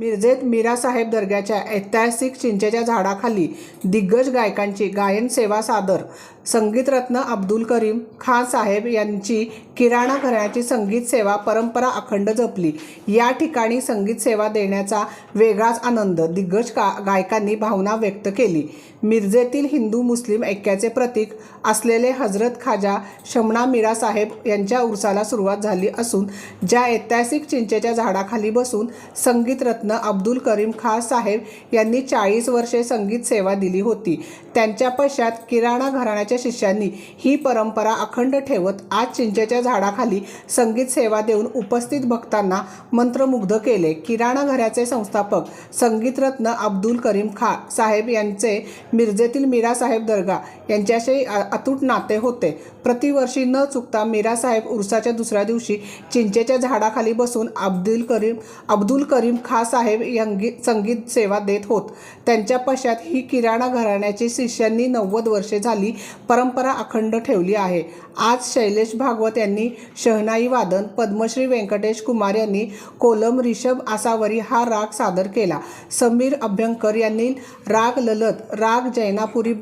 मिरजेत मीरासाहेब दर्ग्याच्या ऐतिहासिक चिंचेच्या झाडाखाली दिग्गज गायकांची गायन सेवा सादर. संगीतरत्न अब्दुल करीम खान साहेब यांची किराणा घराण्याची संगीत सेवा परंपरा अखंड जपली. या ठिकाणी संगीत सेवा देण्याचा वेगळाच आनंद दिग्गज का गायकांनी भावना व्यक्त केली. मिरजेतील हिंदू मुस्लिम ऐक्याचे प्रतीक असलेले हजरत खाजा शमणा मीरा साहेब यांच्या उरसाला सुरुवात झाली असून ज्या ऐतिहासिक चिंचेच्या झाडाखाली बसून संगीतरत्न अब्दुल करीम खान साहेब यांनी चाळीस वर्षे संगीत सेवा दिली होती. त्यांच्या पश्चात किराणा घराण्याच्या शिष्यांनी ही परंपरा अखंड ठेवत आज चिंचेच्या झाडाखाली संगीत सेवा देऊन उपस्थित भक्तांना मंत्रमुग्ध केले. किराणा घराचे संस्थापक संगीतरत्न अब्दुल करीम खा साहेब यांचे मिरजेतील मीरासाहेब दर्गा यांच्याशी अतूट नाते होते. प्रतिवर्षी न चुकता मीरासाहेब उरसाच्या दुसऱ्या दिवशी चिंचेच्या झाडाखाली बसून अब्दुल करीम अब्दुल करीम खा साहेब यांगी संगीत सेवा देत होत. त्यांच्या पश्चात ही किराणा घराण्याची शिष्यांनी नव्वद वर्षे झाली परंपरा अखंड ठेवली आहे. आज शैलेश भागवत यांनी शहनाई वादन पद्मश्री व्यंकटेश कुमार यांनी कोलम रिषभ आसावरी हा राग सादर केला. समीर अभ्यंकर यांनी राग ललत राग जैनापुरी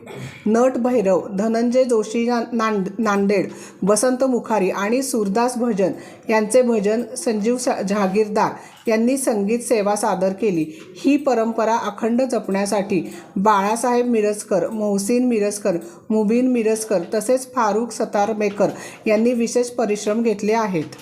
नट भैरव धनंजय जोशी नांद नांदेड वसंत मुखारी आणि सुरदास भजन यांचे भजन संजीव सा- जहागीरदार यांनी संगीत सेवा सादर केली. ही परंपरा अखंड जपण्यासाठी बाळासाहेब मिरजकर मोहसिन मिरजकर मुबीन मिरजकर तसेच फारुख सतारमेकर यांनी विशेष परिश्रम घेतले आहेत.